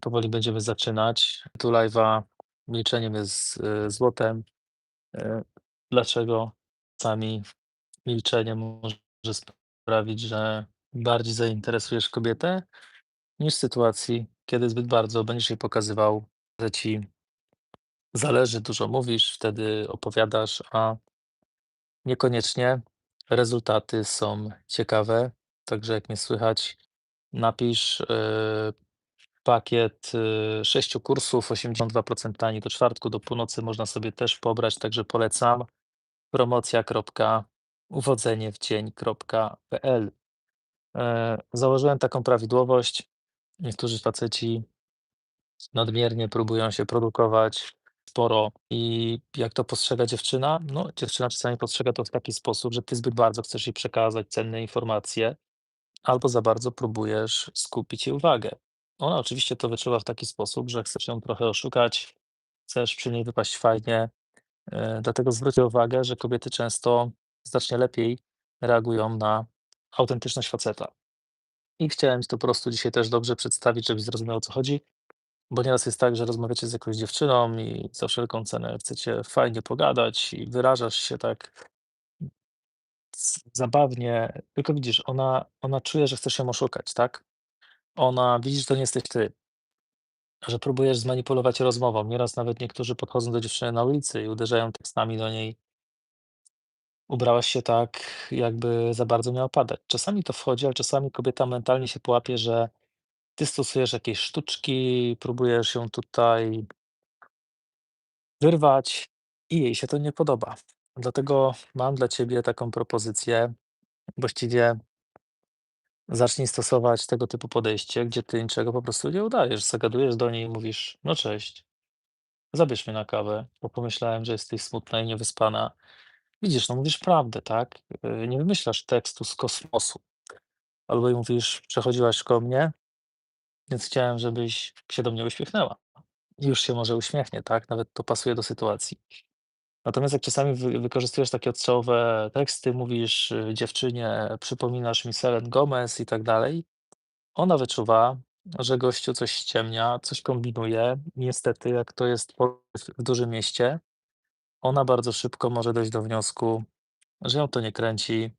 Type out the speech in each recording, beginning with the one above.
Powoli będziemy zaczynać. Tu live'a milczeniem jest złotem. Y, dlaczego czasami milczenie może sprawić, że bardziej zainteresujesz kobietę niż w sytuacji, kiedy zbyt bardzo będziesz jej pokazywał, że ci zależy, dużo mówisz, wtedy opowiadasz, a niekoniecznie rezultaty są ciekawe. Także jak mnie słychać, napisz. y, Pakiet, y, 6 kursów, 82% taniej do czwartku, do północy można sobie też pobrać, także polecam. Promocja.uwodzeniewdzień.pl e, Założyłem taką prawidłowość. Niektórzy faceci nadmiernie próbują się produkować sporo i jak to postrzega dziewczyna? No, dziewczyna czasami postrzega to w taki sposób, że ty zbyt bardzo chcesz jej przekazać cenne informacje, Albo za bardzo próbujesz skupić jej uwagę. Ona oczywiście to wyczuwa w taki sposób, że chcesz ją trochę oszukać, chcesz przy niej wypaść fajnie, e, dlatego zwróć uwagę, że kobiety często znacznie lepiej reagują na autentyczność faceta. I chciałem ci to po prostu dzisiaj też dobrze przedstawić, żebyś zrozumiał, o co chodzi, bo nieraz jest tak, że rozmawiacie z jakąś dziewczyną i za wszelką cenę chcecie fajnie pogadać i wyrażasz się tak zabawnie, tylko widzisz, ona ona czuje, że chcesz ją oszukać, tak? Ona widzi, że to nie jesteś ty, że próbujesz zmanipulować rozmową. Nieraz nawet niektórzy podchodzą do dziewczyny na ulicy i uderzają tekstami do niej: „Ubrałaś się tak, jakby za bardzo miało padać”. Czasami to wchodzi, ale czasami kobieta mentalnie się połapie, że ty stosujesz jakieś sztuczki, próbujesz ją tutaj wyrwać i jej się to nie podoba. Dlatego mam dla ciebie taką propozycję. Właściwie zacznij stosować tego typu podejście, gdzie ty niczego po prostu nie udajesz. Zagadujesz do niej i mówisz: „No cześć, Zabierz mnie na kawę, bo pomyślałem, że jesteś smutna i niewyspana. Widzisz, no mówisz prawdę, tak? Yy, Nie wymyślasz tekstu z kosmosu. Albo i mówisz, przechodziłaś koło mnie, więc chciałem, żebyś się do mnie uśmiechnęła. Już się może uśmiechnie, tak? Nawet to pasuje do sytuacji. Natomiast jak czasami wy, wykorzystujesz takie odstrzałowe teksty, mówisz y, dziewczynie, przypominasz mi Gomez i tak dalej, ona wyczuwa, że gościu coś ściemnia, coś kombinuje. Niestety, jak to jest w dużym mieście, Ona bardzo szybko może dojść do wniosku, że ją to nie kręci,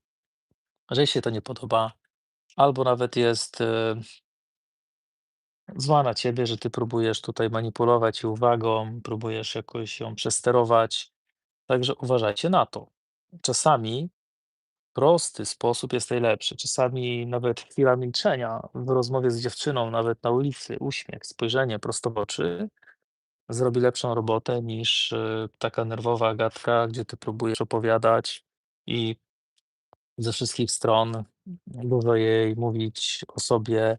że jej się to nie podoba, albo nawet jest e, zła na ciebie, że ty próbujesz tutaj manipulować jej uwagą, próbujesz jakoś ją przesterować. Także uważajcie na to. Czasami prosty sposób jest najlepszy. Czasami nawet chwila milczenia w rozmowie z dziewczyną, nawet na ulicy, uśmiech, spojrzenie prosto w oczy zrobi lepszą robotę niż e, taka nerwowa gadka, gdzie ty próbujesz opowiadać i ze wszystkich stron, dużo jej mówić o sobie,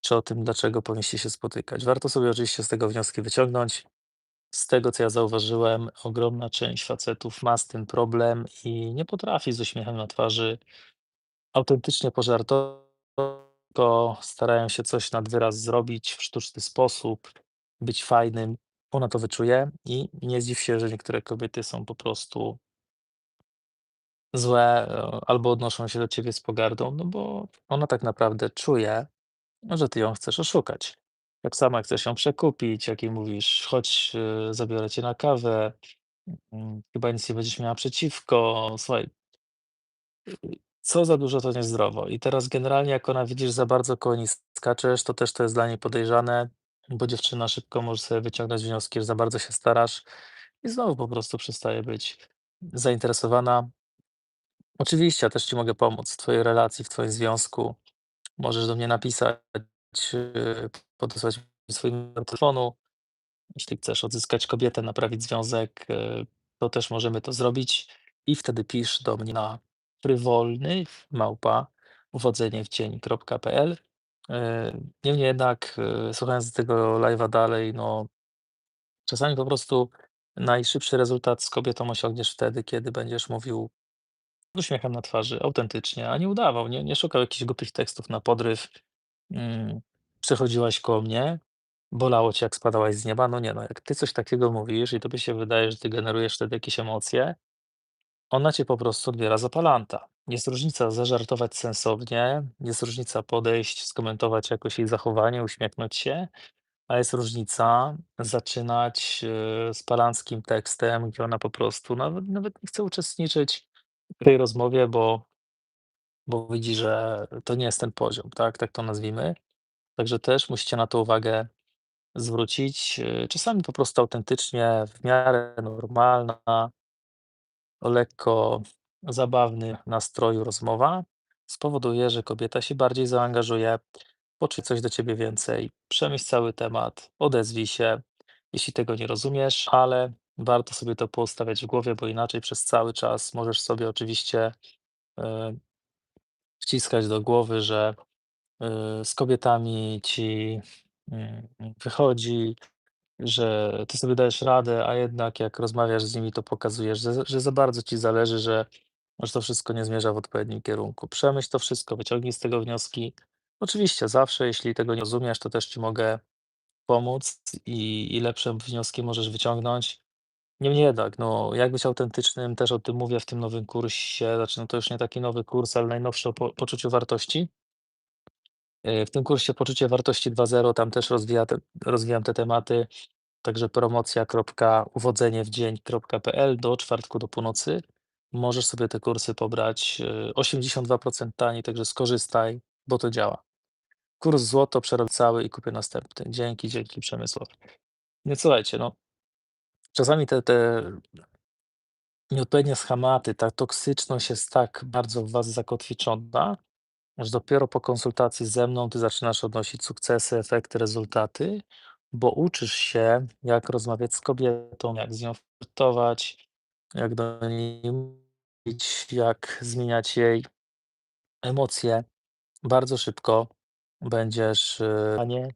czy o tym, dlaczego powinniście się spotykać. Warto sobie oczywiście z tego wnioski wyciągnąć. Z tego, co ja zauważyłem, ogromna część facetów ma z tym problem i nie potrafi z uśmiechem na twarzy autentycznie pożartować, tylko starają się coś nad wyraz zrobić w sztuczny sposób, być fajnym. Ona to wyczuje i nie zdziw się, że niektóre kobiety są po prostu Złe, e, albo odnoszą się do ciebie z pogardą, no bo ona tak naprawdę czuje, że ty ją chcesz oszukać. Jak chcesz ją przekupić, jak jej mówisz: „Chodź, e, zabiorę cię na kawę, mm, chyba nic nie będziesz miała przeciwko”. Słuchaj, co za dużo, to niezdrowo. I teraz generalnie jak ona widzisz, za bardzo koło skaczesz, to też to jest dla niej podejrzane, bo dziewczyna szybko może sobie wyciągnąć wnioski, że za bardzo się starasz i znowu po prostu przestaje być zainteresowana. Oczywiście, ja też ci mogę pomóc w twojej relacji, w twoim związku. Możesz do mnie napisać, podesłać mi swój numer telefonu. Jeśli chcesz odzyskać kobietę, naprawić związek, yy, to też możemy to zrobić. I wtedy pisz do mnie na frywolny małpa uwodzeniewdzień.pl. Yy, Niemniej jednak, yy, słuchając tego live'a dalej, no czasami po prostu najszybszy rezultat z kobietą osiągniesz wtedy, kiedy będziesz mówił z uśmiechem na twarzy, autentycznie, a nie udawał, nie nie szukał jakichś głupich tekstów na podryw. Mm, przechodziłaś koło mnie, bolało cię, jak spadałaś z nieba. No nie no, jak ty coś takiego mówisz i tobie się wydaje, że ty generujesz wtedy jakieś emocje, Ona cię po prostu odbiera za palanta. Jest różnica zażartować sensownie, jest różnica podejść, skomentować jakoś jej zachowanie, uśmiechnąć się, a jest różnica zaczynać, yy, z palanckim tekstem, gdzie ona po prostu nawet nawet nie chce uczestniczyć w tej rozmowie, bo bo widzi, że to nie jest ten poziom, tak, tak to nazwijmy. Także też musicie na to uwagę zwrócić. Yy, czasami po prostu autentycznie, w miarę normalna o lekko zabawnym nastroju rozmowa spowoduje, że kobieta się bardziej zaangażuje, pocznie coś do ciebie więcej, przemyśl cały temat, odezwij się, jeśli tego nie rozumiesz, ale warto sobie to poustawiać w głowie, bo inaczej przez cały czas możesz sobie oczywiście, yy, wciskać do głowy, że, yy, z kobietami ci, yy, wychodzi, że ty sobie dajesz radę, a jednak jak rozmawiasz z nimi, to pokazujesz, że że za bardzo ci zależy, że że to wszystko nie zmierza w odpowiednim kierunku. Przemyśl to wszystko, wyciągnij z tego wnioski. Oczywiście zawsze, jeśli tego nie rozumiesz, to też ci mogę pomóc i i lepsze wnioski możesz wyciągnąć. Niemniej jednak, no, jak być autentycznym, też o tym mówię w tym nowym kursie, znaczy, no, to już nie taki nowy kurs, ale najnowszy o po poczuciu wartości. Yy, w tym kursie Poczucie wartości 2.0 tam też rozwija te rozwijam te tematy, także promocja.uwodzeniewdzień.pl do czwartku do północy możesz sobie te kursy pobrać, yy, 82% taniej, także skorzystaj, bo to działa. Kurs złoto, przerob cały i kupię następny. Dzięki, dzięki Przemysław. Więc słuchajcie, no czasami te te nieodpowiednie schematy, ta toksyczność jest tak bardzo w was zakotwiczona, że dopiero po konsultacji ze mną ty zaczynasz odnosić sukcesy, efekty, rezultaty, bo uczysz się, jak rozmawiać z kobietą, jak z nią flirtować, jak do niej mówić, jak zmieniać jej emocje. Bardzo szybko będziesz, yy, a nie,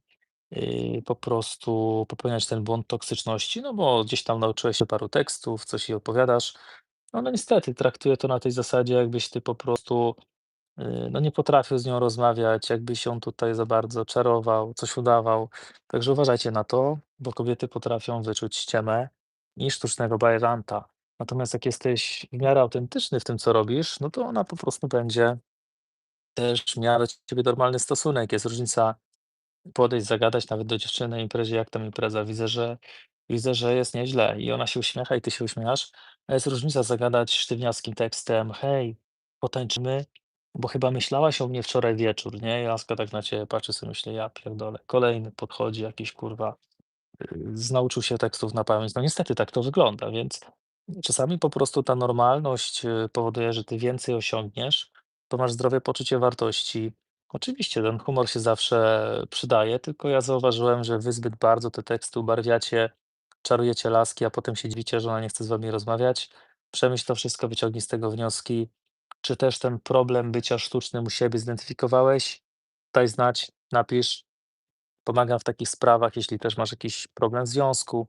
yy, po prostu popełniać ten błąd toksyczności, no bo gdzieś tam nauczyłeś się paru tekstów, coś jej opowiadasz. No, no niestety traktuje to na tej zasadzie, jakbyś ty po prostu, yy, no nie potrafił z nią rozmawiać, jakbyś ją tutaj za bardzo czarował, coś udawał. Także uważajcie na to, bo kobiety potrafią wyczuć ściemę i sztucznego bajranta. Natomiast jak jesteś w miarę autentyczny w tym, co robisz, no to ona po prostu będzie też miała do ciebie normalny stosunek. Jest różnica podejść, zagadać nawet do dziewczyny na imprezie: „Jak tam impreza? Widzę, że widzę, że jest nieźle” i ona się uśmiecha i ty się uśmiechasz, a jest różnica zagadać sztywniackim tekstem: „Hej, potańczymy, bo chyba myślałaś o mnie wczoraj wieczór”, nie? I tak na ciebie patrzy, sobie myśli: „Ja pierdolę, kolejny podchodzi jakiś kurwa, yy, z nauczył się tekstów na pamięć”. No niestety tak to wygląda, więc czasami po prostu ta normalność, yy, powoduje, że ty więcej osiągniesz, bo masz zdrowe poczucie wartości. Oczywiście ten humor się zawsze przydaje, tylko ja zauważyłem, że wy zbyt bardzo te teksty ubarwiacie, czarujecie laski, a potem się dziwicie, że ona nie chce z wami rozmawiać. Przemyśl to wszystko, wyciągnij z tego wnioski. Czy też ten problem bycia sztucznym u siebie zidentyfikowałeś? Daj znać, napisz. Pomagam w takich sprawach, jeśli też masz jakiś problem w związku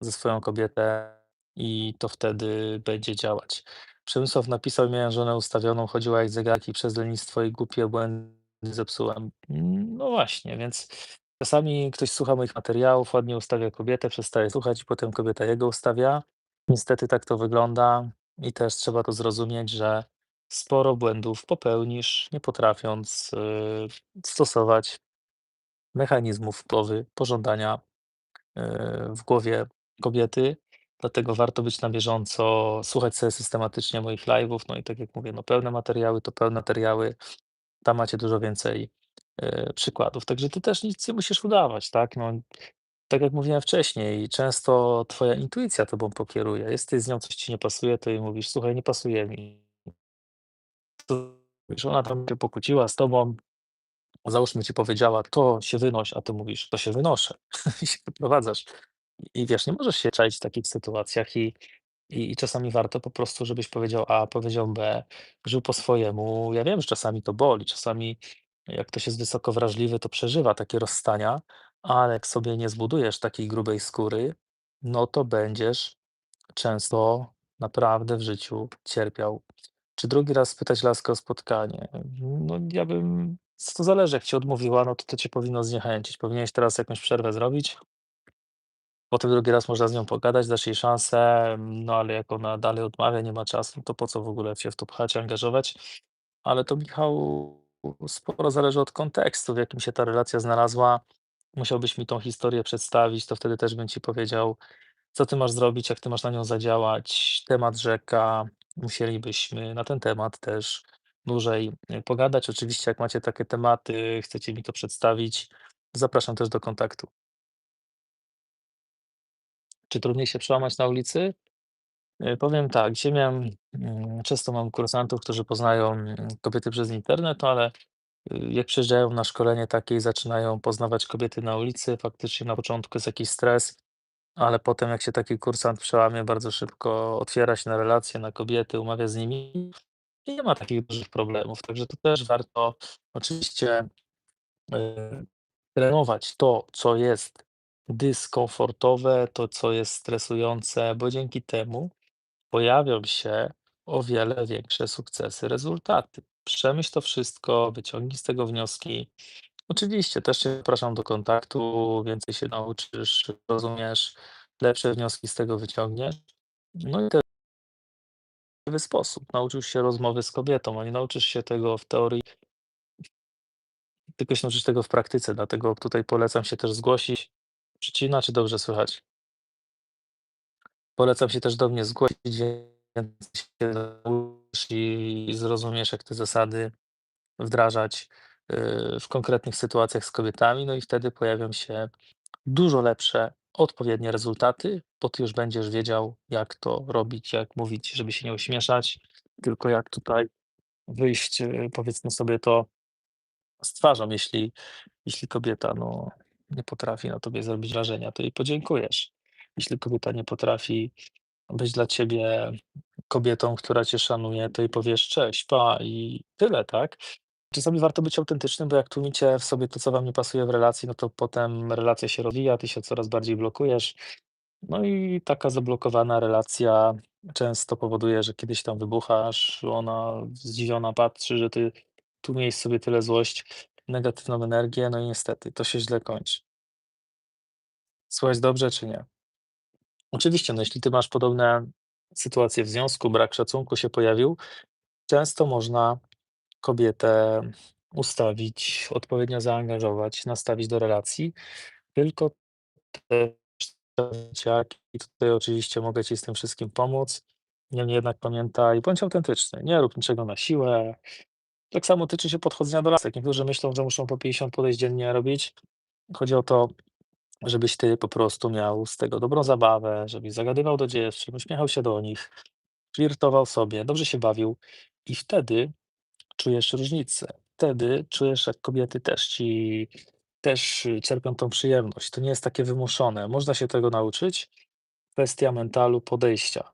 ze swoją kobietę i to wtedy będzie działać. Przemysław napisał: „Miałem żonę ustawioną, chodziła jak zegarek i przez lenistwo i głupie błędy zepsułem”. No właśnie, więc czasami ktoś słucha moich materiałów, ładnie ustawia kobietę, przestaje słuchać i potem kobieta jego ustawia. Niestety tak to wygląda i też trzeba to zrozumieć, że sporo błędów popełnisz, nie potrafiąc, yy, stosować mechanizmów wpływu pożądania, yy, w głowie kobiety. Dlatego warto być na bieżąco, słuchać sobie systematycznie moich live'ów. No i tak jak mówię, no pełne materiały to pełne materiały. Tam macie dużo więcej, yy, przykładów. Także ty też nic nie musisz udawać, tak? No, tak jak mówiłem wcześniej, często twoja intuicja tobą pokieruje. Jesteś z nią, coś ci nie pasuje, to jej mówisz: „Słuchaj, nie pasuje mi” ona tam się pokłóciła z tobą, załóżmy ci powiedziała: „To się wynoś”, a ty mówisz: „To się wynoszę” i się wyprowadzasz. I wiesz, nie możesz się czaić w takich sytuacjach i i i czasami warto po prostu, żebyś powiedział A, powiedział B, żył po swojemu. Ja wiem, że czasami to boli, czasami jak ktoś jest wysoko wrażliwy, to przeżywa takie rozstania, ale jak sobie nie zbudujesz takiej grubej skóry, no to będziesz często naprawdę w życiu cierpiał. Czy drugi raz spytać laskę o spotkanie? No ja bym to zależy, jak ci odmówiła, no to to cię powinno zniechęcić. Powinieneś teraz jakąś przerwę zrobić Potem drugi raz można z nią pogadać, dasz jej szansę, no ale jak ona dalej odmawia, nie ma czasu, to po co w ogóle się w to pchać, angażować. Ale to Michał sporo zależy od kontekstu, w jakim się ta relacja znalazła. Musiałbyś mi tą historię przedstawić, to wtedy też bym ci powiedział, co ty masz zrobić, jak ty masz na nią zadziałać. Temat rzeka, musielibyśmy na ten temat też dłużej y, pogadać. Oczywiście, jak macie takie tematy, chcecie mi to przedstawić, zapraszam też do kontaktu. Czy trudniej się przełamać na ulicy? Y, Powiem tak, dzisiaj miałem, mm, często mam kursantów, którzy poznają mm, kobiety przez internet, no ale y, jak przyjeżdżają na szkolenie takie i zaczynają poznawać kobiety na ulicy, faktycznie na początku jest jakiś stres, ale potem jak się taki kursant przełamie, bardzo szybko otwiera się na relacje, na kobiety, umawia z nimi i nie ma takich dużych problemów. Także to też warto oczywiście y, trenować to, co jest dyskomfortowe, to, co jest stresujące, bo dzięki temu pojawią się o wiele większe sukcesy, rezultaty. Przemyśl to wszystko, wyciągnij z tego wnioski. Oczywiście też cię zapraszam do kontaktu, więcej się nauczysz, rozumiesz, lepsze wnioski z tego wyciągniesz. No i w sposób nauczysz się rozmowy z kobietą, a nie nauczysz się tego w teorii, tylko się nauczysz tego w praktyce. Dlatego tutaj polecam się też zgłosić. Przycina, czy dobrze słychać? Polecam się też do mnie zgłosić, więcej się i zrozumiesz, jak te zasady wdrażać, y, w konkretnych sytuacjach z kobietami, no i wtedy pojawią się dużo lepsze, odpowiednie rezultaty, bo ty już będziesz wiedział, jak to robić, jak mówić, żeby się nie ośmieszać, tylko jak tutaj wyjść, y, powiedzmy sobie to z twarzą. Jeśli jeśli kobieta, no, nie potrafi na tobie zrobić wrażenia, to jej podziękujesz. Jeśli kobieta nie potrafi być dla ciebie kobietą, która cię szanuje, to jej powiesz: "Cześć, pa" i tyle, tak? Czasami warto być autentycznym, bo jak tłumicie w sobie to, co wam nie pasuje w relacji, no to potem relacja się rozwija, ty się coraz bardziej blokujesz. No i taka zablokowana relacja często powoduje, że kiedyś tam wybuchasz, ona zdziwiona patrzy, że ty tłumiłeś sobie tyle złość, negatywną energię, no i niestety to się źle kończy. Słychać dobrze czy nie? Oczywiście, no jeśli ty masz podobne sytuacje w związku, brak szacunku się pojawił, często można kobietę ustawić, odpowiednio zaangażować, nastawić do relacji, tylko też i tutaj oczywiście mogę ci z tym wszystkim pomóc. Niemniej jednak pamiętaj, bądź autentyczny, nie rób niczego na siłę. Tak samo tyczy się podchodzenia do lasek. Niektórzy myślą, że muszą po 50 podejść dziennie robić. Chodzi o to, żebyś ty po prostu miał z tego dobrą zabawę, żebyś zagadywał do dziewczyn, uśmiechał się do nich, flirtował sobie, dobrze się bawił i wtedy czujesz różnicę. Wtedy czujesz, jak kobiety też ci też y, czerpią tą przyjemność. To nie jest takie wymuszone. Można się tego nauczyć. Kwestia mentalu, podejścia.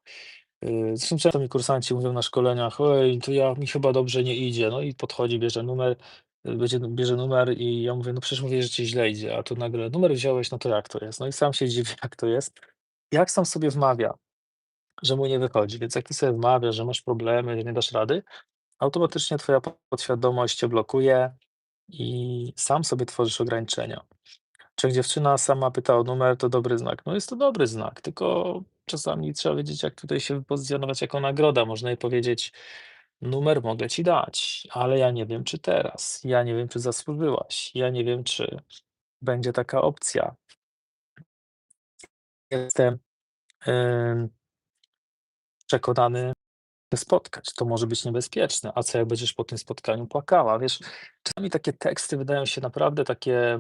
Yy, Zresztą często mi kursanci mówią na szkoleniach: "Oj, to ja mi chyba dobrze nie idzie". No i podchodzi, bierze numer, y, będzie bierze numer i ja mówię: "No przecież mówiłeś, że ci źle idzie", a tu nagle: "Numer wziąłeś, no to jak to jest?" No i sam się dziwię, jak to jest. Jak sam sobie wmawia, że mu nie wychodzi. Więc jak ty sobie wmawiasz, że masz problemy, że nie dasz rady, automatycznie twoja podświadomość cię blokuje i sam sobie tworzysz ograniczenia. Czy jak dziewczyna sama pyta o numer, to dobry znak? No jest to dobry znak, tylko czasami trzeba wiedzieć, jak tutaj się wypozycjonować jako nagroda. Można jej powiedzieć: "Numer mogę ci dać, ale ja nie wiem, czy teraz. Ja nie wiem, czy zasłużyłaś. Ja nie wiem, czy będzie taka opcja. Jestem, ym, przekonany, się spotkać. To może być niebezpieczne. A co jak będziesz po tym spotkaniu płakała?" Wiesz, czasami takie teksty wydają się naprawdę takie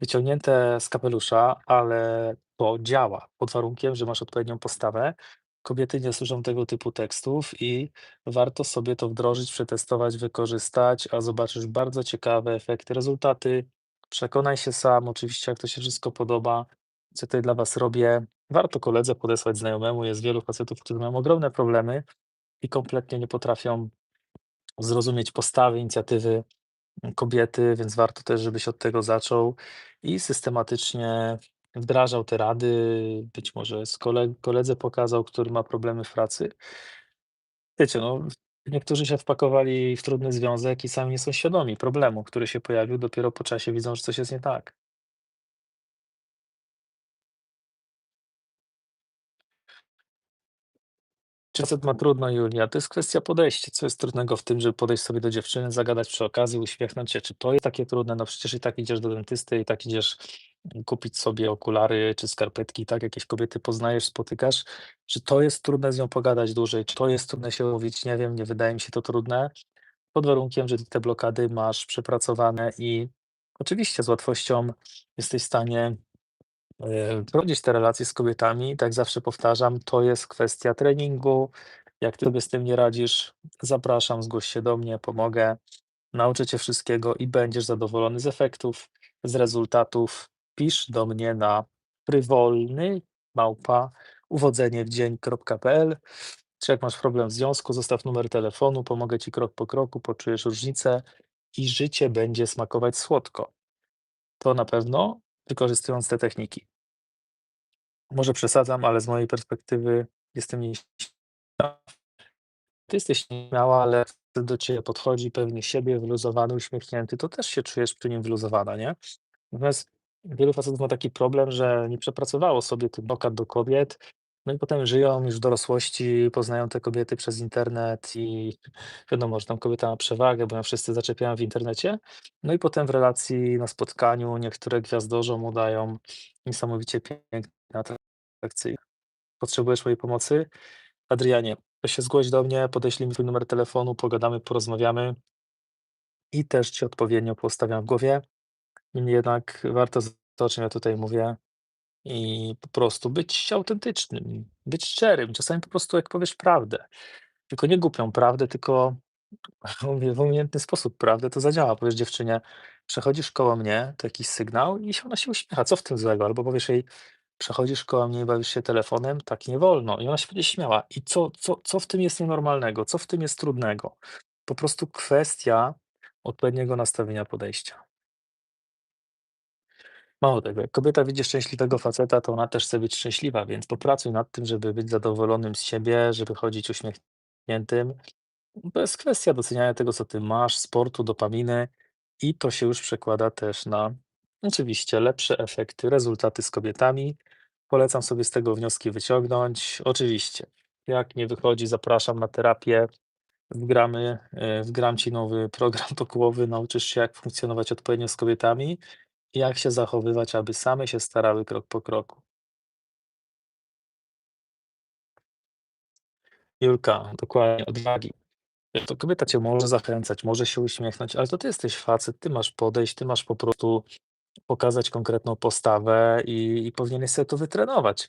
Wyciągnięte z kapelusza, ale to działa, pod warunkiem, że masz odpowiednią postawę. Kobiety nie słyszą tego typu tekstów i warto sobie to wdrożyć, przetestować, wykorzystać, a zobaczysz bardzo ciekawe efekty, rezultaty. Przekonaj się sam, oczywiście, jak to się wszystko podoba, co tutaj dla was robię. Warto koledze podesłać znajomemu. Jest wielu facetów, którzy mają ogromne problemy i kompletnie nie potrafią zrozumieć postawy, inicjatywy kobiety, więc warto też, żebyś od tego zaczął i systematycznie wdrażał te rady. Być może z kole koledze pokazał, który ma problemy w pracy. Wiecie, no, niektórzy się wpakowali w trudny związek i sami nie są świadomi problemu, który się pojawił. Dopiero po czasie widzą, że coś jest nie tak. Facet ma trudno, Julia. To jest kwestia podejścia. Co jest trudnego w tym, żeby podejść sobie do dziewczyny, zagadać przy okazji, uśmiechnąć się? Czy to jest takie trudne? No przecież i tak idziesz do dentysty, i tak idziesz mm, kupić sobie okulary czy skarpetki, tak? Jakieś kobiety poznajesz, spotykasz. Czy to jest trudne z nią pogadać dłużej? Czy to jest trudne się umówić? Nie wiem, nie wydaje mi się to trudne. Pod warunkiem, że te blokady masz przepracowane i oczywiście z łatwością jesteś w stanie Eee, prowadzić te relacje z kobietami, tak zawsze powtarzam, to jest kwestia treningu. Jak ty sobie z tym nie radzisz, zapraszam, zgłoś się do mnie, pomogę, nauczę cię wszystkiego i będziesz zadowolony z efektów, z rezultatów. Pisz do mnie na frywolny małpa uwodzeniewdzień.pl. Czy jak masz problem w związku, zostaw numer telefonu, pomogę ci krok po kroku, poczujesz różnicę i życie będzie smakować słodko. To na pewno wykorzystując te techniki. Może przesadzam, ale z mojej perspektywy jestem nieśmiała. Ty jesteś nieśmiała, ale do ciebie podchodzi pewnie siebie, wyluzowany, uśmiechnięty, to też się czujesz przy nim wyluzowana, nie? Natomiast wielu facetów ma taki problem, że nie przepracowało sobie tych blokad do kobiet, no i potem żyją już w dorosłości, poznają te kobiety przez internet i wiadomo, że tam kobieta ma przewagę, bo ją wszyscy zaczepiają w internecie. No i potem w relacji, na spotkaniu niektóre gwiazdorzom udają niesamowicie piękne, atrakcyjne. Potrzebujesz mojej pomocy? Adrianie, to się zgłoś do mnie, podeślij mi twój numer telefonu, pogadamy, porozmawiamy i też ci odpowiednio postawiam w głowie. Niemniej jednak warto z to, o czym ja tutaj mówię i po prostu być autentycznym, być szczerym. Czasami po prostu jak powiesz prawdę, tylko nie głupią prawdę, tylko w umiejętny sposób prawdę, to zadziała. Powiesz dziewczynie: „Przechodzisz koło mnie”, to jakiś sygnał i ona się uśmiecha, co w tym złego? Albo powiesz jej: „Przechodzisz koło mnie i bawisz się telefonem, tak nie wolno” i ona się będzie śmiała. I co co co w tym jest nienormalnego? Co w tym jest trudnego? Po prostu kwestia odpowiedniego nastawienia, podejścia. Mało tego, jak kobieta widzi szczęśliwego faceta, to ona też chce być szczęśliwa, więc popracuj nad tym, żeby być zadowolonym z siebie, żeby chodzić uśmiechniętym. To jest kwestia doceniania tego, co ty masz, sportu, dopaminy i to się już przekłada też na oczywiście lepsze efekty, rezultaty z kobietami. Polecam sobie z tego wnioski wyciągnąć. Oczywiście, jak nie wychodzi, zapraszam na terapię. Wgramy, e, wgram ci nowy program pokłowy, nauczysz się, jak funkcjonować odpowiednio z kobietami jak się zachowywać, aby same się starały krok po kroku. Julka, dokładnie, odwagi. To kobieta cię może zachęcać, może się uśmiechnąć, ale to ty jesteś facet, ty masz podejść, ty masz po prostu pokazać konkretną postawę i, i powinieneś sobie to wytrenować.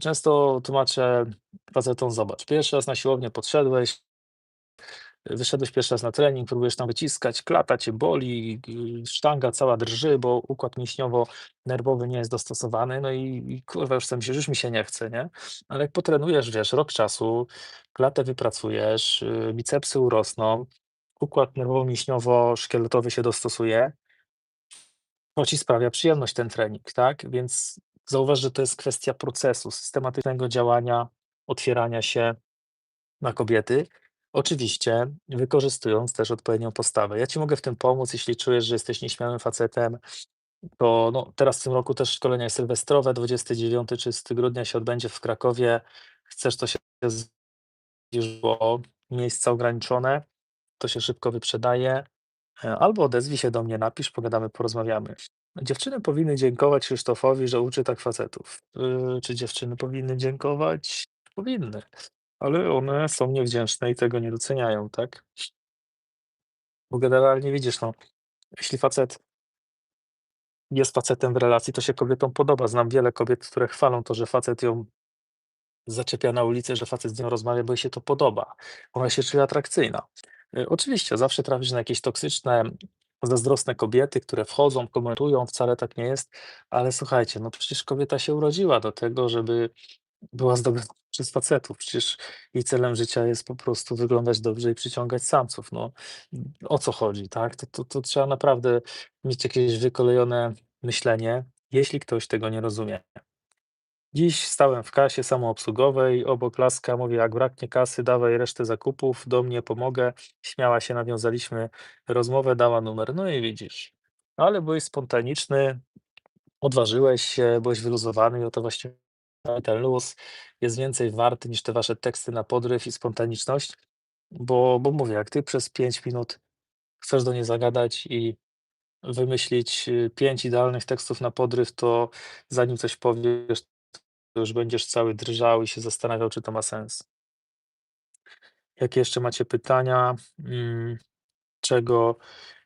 Często tłumaczę facetom, zobacz, pierwszy raz na siłownię podszedłeś, Wyszedłeś pierwszy raz na trening, próbujesz tam wyciskać, klata cię boli, sztanga cała drży, bo układ mięśniowo-nerwowy nie jest dostosowany, no i, i kurwa już sobie myślisz, już mi się nie chce, nie? Ale jak potrenujesz, wiesz, rok czasu, klatę wypracujesz, y, bicepsy urosną, układ nerwowo-mięśniowo-szkieletowy się dostosuje, to ci sprawia przyjemność ten trening, tak? Więc zauważ, że to jest kwestia procesu, systematycznego działania, otwierania się, na kobiety. Oczywiście wykorzystując też odpowiednią postawę. Ja ci mogę w tym pomóc, jeśli czujesz, że jesteś nieśmiałym facetem, to no, teraz w tym roku też szkolenia sylwestrowe, 29-30 grudnia się odbędzie w Krakowie. Chcesz, to się zgodzisz, bo miejsca ograniczone, to się szybko wyprzedaje. E, albo odezwij się do mnie, napisz, pogadamy, porozmawiamy. Dziewczyny powinny dziękować Krzysztofowi, że uczy tak facetów. Yy, czy dziewczyny powinny dziękować? Powinny. Ale one są niewdzięczne i tego nie doceniają, tak? Bo generalnie widzisz, no, jeśli facet jest facetem w relacji, to się kobietom podoba. Znam wiele kobiet, które chwalą to, że facet ją zaczepia na ulicy, że facet z nią rozmawia, bo jej się to podoba. Ona się czuje atrakcyjna. Y, oczywiście, zawsze trafisz na jakieś toksyczne, zazdrosne kobiety, które wchodzą, komentują, wcale tak nie jest, ale słuchajcie, no przecież kobieta się urodziła do tego, żeby była zdobywana przez facetów. Przecież jej celem życia jest po prostu wyglądać dobrze i przyciągać samców. No, o co chodzi, tak? To, to, to trzeba naprawdę mieć jakieś wykolejone myślenie, jeśli ktoś tego nie rozumie. Dziś stałem w kasie samoobsługowej, obok laska mówię, jak braknie kasy, dawaj resztę zakupów, do mnie pomogę. Śmiała się, nawiązaliśmy rozmowę, dała numer. No i widzisz. Ale byłeś spontaniczny, odważyłeś się, byłeś wyluzowany i o to właśnie ten luz jest więcej warty niż te wasze teksty na podryw i spontaniczność, bo bo mówię, jak ty przez 5 minut chcesz do niej zagadać i wymyślić, y, 5 idealnych tekstów na podryw, to zanim coś powiesz, to już będziesz cały drżał i się zastanawiał, czy to ma sens. Jakie jeszcze macie pytania? Mm, czego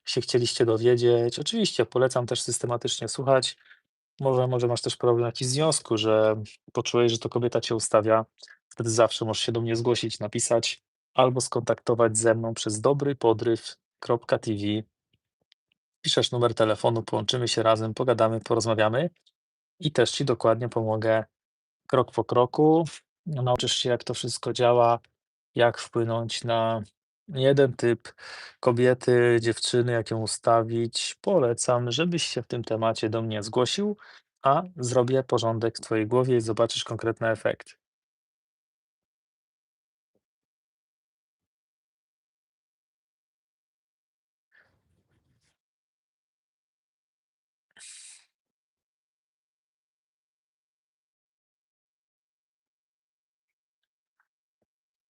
się chcieliście dowiedzieć? Oczywiście polecam też systematycznie słuchać. Może może masz też problem jakiś związku, że poczułeś, że to kobieta cię ustawia. Wtedy zawsze możesz się do mnie zgłosić, napisać albo skontaktować ze mną przez dobrypodryw.tv. Piszesz numer telefonu, połączymy się razem, pogadamy, porozmawiamy i też ci dokładnie pomogę krok po kroku. Nauczysz się, jak to wszystko działa, jak wpłynąć na jeden typ kobiety, dziewczyny, jak ją ustawić. Polecam, żebyś się w tym temacie do mnie zgłosił, a zrobię porządek w twojej głowie i zobaczysz konkretne efekty.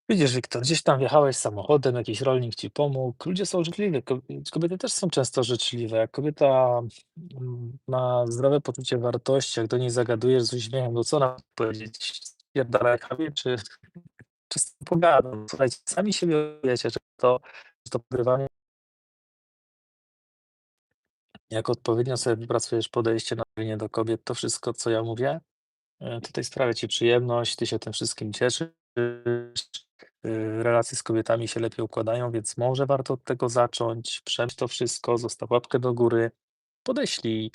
Widzisz, Wiktor, gdzieś tam wjechałeś samochodem, jakiś rolnik ci pomógł. Ludzie są życzliwi, ko- kobiety też są często życzliwe. Jak kobieta mm, ma zdrowe poczucie wartości, jak do niej zagadujesz z uśmiechem, no co ona ma powiedzieć? Spierdalaj chamie, czy, czy z tym pogadam? Słuchajcie, sami siebie wiecie, że to, że to podrywanie, jak odpowiednio sobie wypracujesz podejście na mówienie do kobiet, to wszystko, co ja mówię, E, Tutaj sprawia ci przyjemność, ty się tym wszystkim cieszysz. Y, Relacje z kobietami się lepiej układają, więc może warto od tego zacząć. Przemyśl to wszystko, zostaw łapkę do góry, podeślij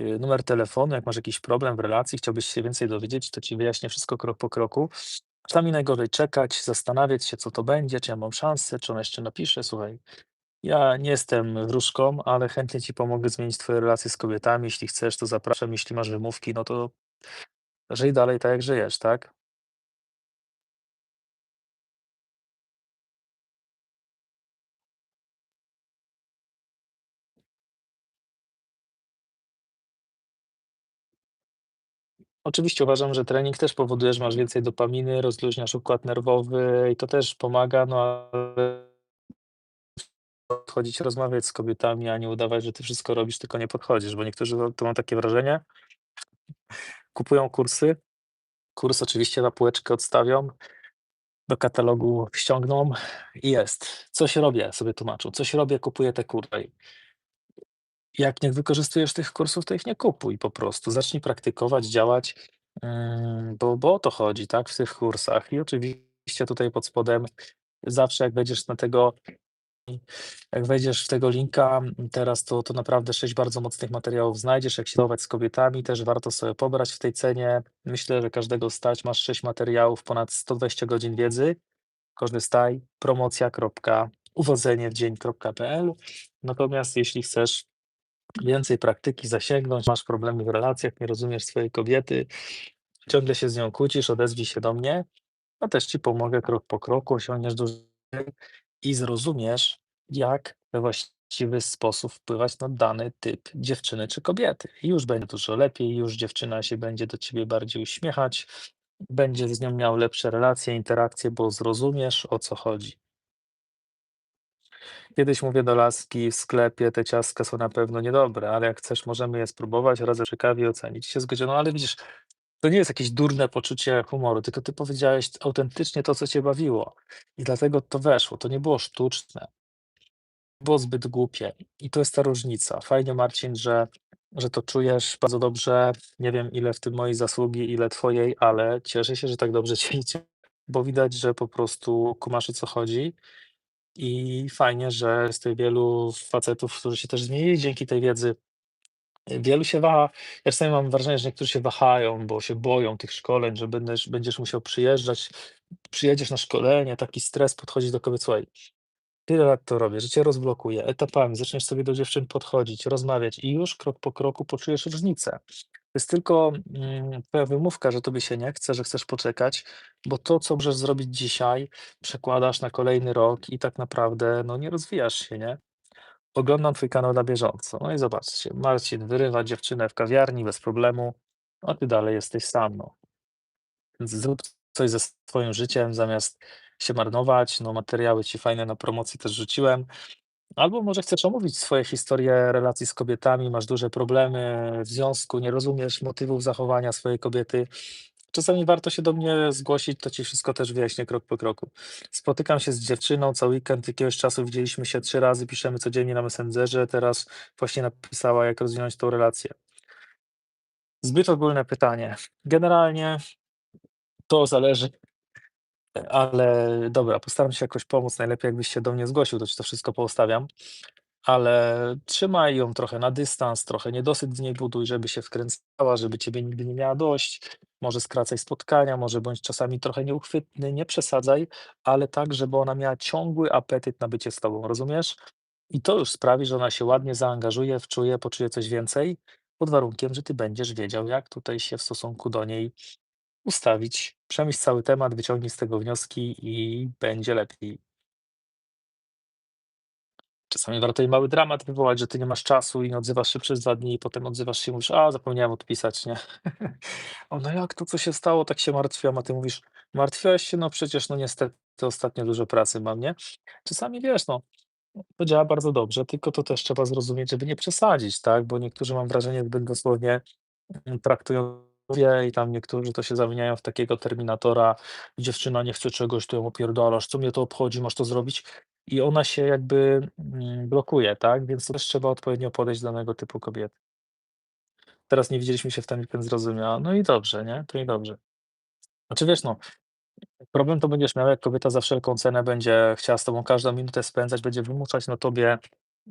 y, numer telefonu, jak masz jakiś problem w relacji, chciałbyś się więcej dowiedzieć, to ci wyjaśnię wszystko krok po kroku. Czasami najgorzej czekać, zastanawiać się, co to będzie, czy ja mam szansę, czy ona jeszcze napisze. Słuchaj, ja nie jestem wróżką, ale chętnie ci pomogę zmienić twoje relacje z kobietami. Jeśli chcesz, to zapraszam. Jeśli masz wymówki, no to Żyj dalej tak, jak żyjesz, tak? Oczywiście uważam, że trening też powoduje, że masz więcej dopaminy, rozluźniasz układ nerwowy i to też pomaga, no ale chodzić rozmawiać z kobietami, a nie udawać, że ty wszystko robisz, tylko nie podchodzisz, bo niektórzy to mam takie wrażenie, kupują kursy, kurs oczywiście na półeczkę odstawią, do katalogu ściągną i jest. Coś robię, sobie tłumaczą. Coś robię, kupuję te kursy. Jak nie wykorzystujesz tych kursów, to ich nie kupuj po prostu. Zacznij praktykować, działać, mm, bo, bo o to chodzi, tak, w tych kursach. I oczywiście tutaj pod spodem zawsze jak wejdziesz na tego, jak wejdziesz w tego linka teraz, to, to naprawdę sześć bardzo mocnych materiałów znajdziesz, jak się dawać z kobietami, też warto sobie pobrać w tej cenie. Myślę, że każdego stać, masz sześć materiałów, ponad 120 godzin wiedzy. Korzystaj, promocja.uwodzeniewdzień.pl. Natomiast jeśli chcesz więcej praktyki zasięgnąć, masz problemy w relacjach, nie rozumiesz swojej kobiety, ciągle się z nią kłócisz, odezwij się do mnie, a też ci pomogę krok po kroku, osiągniesz dużo i zrozumiesz, jak we właściwy sposób wpływać na dany typ dziewczyny czy kobiety. I już będzie dużo lepiej, już dziewczyna się będzie do ciebie bardziej uśmiechać, będzie z nią miał lepsze relacje, interakcje, bo zrozumiesz o co chodzi. Kiedyś mówię do laski w sklepie, te ciastka są na pewno niedobre, ale jak chcesz, możemy je spróbować, razem przy kawie ocenić. Się zgodziono, ale widzisz, to nie jest jakieś durne poczucie humoru, tylko ty powiedziałeś autentycznie to, co cię bawiło. I dlatego to weszło. To nie było sztuczne, było zbyt głupie. I to jest ta różnica. Fajnie, Marcin, że, że to czujesz bardzo dobrze. Nie wiem, ile w tym mojej zasługi, ile twojej, ale cieszę się, że tak dobrze ci idzie, bo widać, że po prostu kumasz o co chodzi i fajnie, że jest tutaj wielu facetów, którzy się też zmienili dzięki tej wiedzy. Wielu się waha. Ja czasami mam wrażenie, że niektórzy się wahają, bo się boją tych szkoleń, że będziesz, będziesz musiał przyjeżdżać, przyjedziesz na szkolenie, taki stres, podchodzić do kobiet, słuchaj, tyle lat to robię, że cię rozblokuję, etapami, zaczniesz sobie do dziewczyn podchodzić, rozmawiać i już krok po kroku poczujesz różnicę. Jest tylko mm, twoja wymówka, że tobie się nie chce, że chcesz poczekać, bo to, co możesz zrobić dzisiaj, przekładasz na kolejny rok i tak naprawdę no, nie rozwijasz się, nie? Oglądam twój kanał na bieżąco. No i zobaczcie, Marcin wyrywa dziewczynę w kawiarni bez problemu, a ty dalej jesteś sam. No. Więc zrób coś ze swoim życiem zamiast się marnować. No, materiały ci fajne na promocji też rzuciłem. Albo może chcesz omówić swoje historie relacji z kobietami, masz duże problemy w związku, nie rozumiesz motywów zachowania swojej kobiety. Czasami warto się do mnie zgłosić, to ci wszystko też wyjaśnię krok po kroku. Spotykam się z dziewczyną co weekend, jakiegoś czasu widzieliśmy się trzy razy, piszemy codziennie na Messengerze, teraz właśnie napisała, jak rozwinąć tą relację. Zbyt ogólne pytanie. Generalnie to zależy, ale dobra, postaram się jakoś pomóc. Najlepiej jakbyś się do mnie zgłosił, to ci to wszystko poustawiam. Ale trzymaj ją trochę na dystans, trochę niedosyt z niej buduj, żeby się wkręcała, żeby ciebie nigdy nie miała dość. Może skracaj spotkania, może bądź czasami trochę nieuchwytny, nie przesadzaj, ale tak, żeby ona miała ciągły apetyt na bycie z tobą, rozumiesz? I to już sprawi, że ona się ładnie zaangażuje, wczuje, poczuje coś więcej, pod warunkiem, że ty będziesz wiedział, jak tutaj się w stosunku do niej ustawić. Przemyśl cały temat, wyciągnij z tego wnioski i będzie lepiej. Czasami warto i mały dramat wywołać, że ty nie masz czasu i nie odzywasz się przez 2 dni i potem odzywasz się i mówisz: „A, zapomniałem odpisać”, nie? Ona: „Jak to, co się stało? Tak się martwiłam”, a ty mówisz: „Martwiłaś się? No przecież, no niestety ostatnio dużo pracy mam”, nie? Czasami wiesz, no, to działa bardzo dobrze, tylko to też trzeba zrozumieć, żeby nie przesadzić, tak? Bo niektórzy, mam wrażenie, zbyt dosłownie, mm, traktują i tam niektórzy to się zamieniają w takiego terminatora: „Dziewczyna nie chce czegoś, to ją opierdalasz, co mnie to obchodzi, masz to zrobić”, i ona się jakby, mm, blokuje, tak? Więc też trzeba odpowiednio podejść do danego typu kobiety. Teraz nie widzieliśmy się w ten weekend, zrozumiała. No i dobrze, nie? To i dobrze. Znaczy wiesz, no, problem to będziesz miał, jak kobieta za wszelką cenę będzie chciała z tobą każdą minutę spędzać, będzie wymuszać na tobie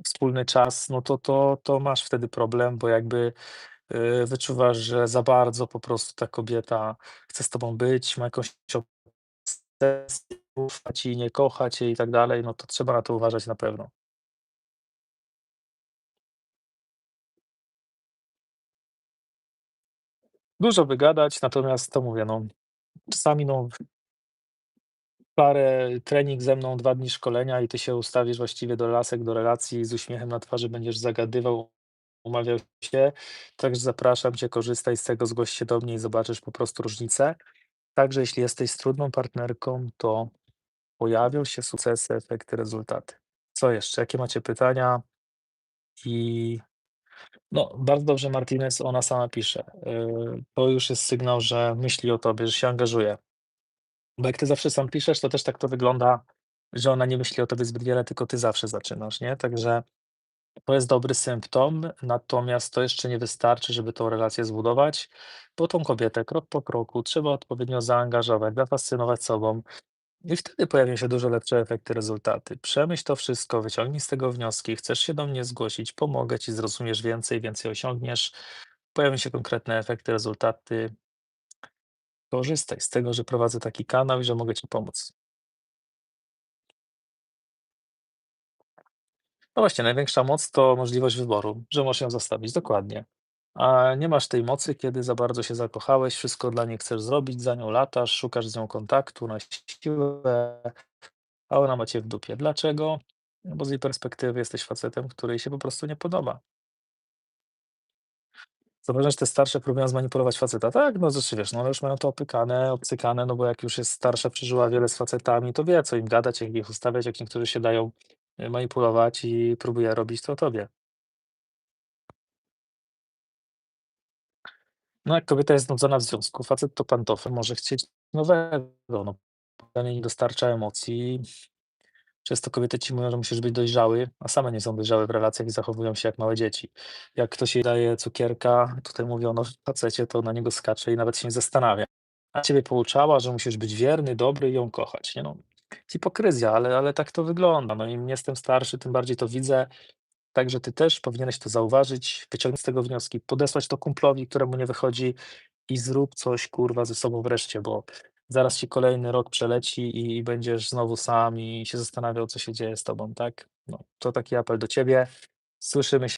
wspólny czas, no to to to masz wtedy problem, bo jakby, yy, wyczuwasz, że za bardzo po prostu ta kobieta chce z tobą być, ma jakąś obsesję, ufa ci, nie kocha cię i tak dalej, no to trzeba na to uważać na pewno. Dużo wygadać, natomiast to mówię, no, czasami, no parę trening ze mną, 2 dni szkolenia i ty się ustawisz właściwie do lasek, do relacji, z uśmiechem na twarzy będziesz zagadywał, umawiał się. Także zapraszam cię, korzystaj z tego, zgłoś się do mnie i zobaczysz po prostu różnicę. Także jeśli jesteś z trudną partnerką, to pojawią się sukcesy, efekty, rezultaty. Co jeszcze? Jakie macie pytania? I no, bardzo dobrze Martinez, ona sama pisze. Yy, to już jest sygnał, że myśli o tobie, że się angażuje. Bo jak ty zawsze sam piszesz, to też tak to wygląda, że ona nie myśli o tobie zbyt wiele, tylko ty zawsze zaczynasz, nie? Także to jest dobry symptom, natomiast to jeszcze nie wystarczy, żeby tą relację zbudować, bo tą kobietę krok po kroku trzeba odpowiednio zaangażować, zafascynować sobą i wtedy pojawią się dużo lepsze efekty, rezultaty. Przemyśl to wszystko, wyciągnij z tego wnioski. Chcesz się do mnie zgłosić, pomogę ci, zrozumiesz więcej, więcej osiągniesz, pojawią się konkretne efekty, rezultaty. Korzystaj z tego, że prowadzę taki kanał i że mogę ci pomóc. No właśnie, największa moc to możliwość wyboru, że możesz ją zostawić, dokładnie. A nie masz tej mocy, kiedy za bardzo się zakochałeś, wszystko dla niej chcesz zrobić, za nią latasz, szukasz z nią kontaktu na siłę, a ona ma cię w dupie. Dlaczego? No bo z jej perspektywy jesteś facetem, który jej się po prostu nie podoba. Zauważyłem, że te starsze próbują zmanipulować faceta. Tak, no znaczy wiesz, no one już mają to opykane, obcykane, no bo jak już jest starsza, przeżyła wiele z facetami, to wie, co im gadać, jak ich ustawiać, jak niektórzy się dają manipulować i próbuje robić to tobie. No jak kobieta jest znudzona w związku, facet to pantofel, może chcieć nowego, no, podanie nie dostarcza emocji. Często kobiety ci mówią, że musisz być dojrzały, a same nie są dojrzałe w relacjach i zachowują się jak małe dzieci. Jak ktoś jej daje cukierka, tutaj mówiono w facecie, to na niego skacze i nawet się nie zastanawia. A ciebie pouczała, że musisz być wierny, dobry i ją kochać, nie no. Hipokryzja, ale, ale tak to wygląda. No im jestem starszy, tym bardziej to widzę. Także ty też powinieneś to zauważyć, wyciągnąć z tego wnioski, podesłać to kumplowi, któremu nie wychodzi i zrób coś kurwa ze sobą wreszcie, bo zaraz ci kolejny rok przeleci i, i będziesz znowu sam i się zastanawiał, co się dzieje z tobą, tak? No, to taki apel do ciebie. Słyszymy się.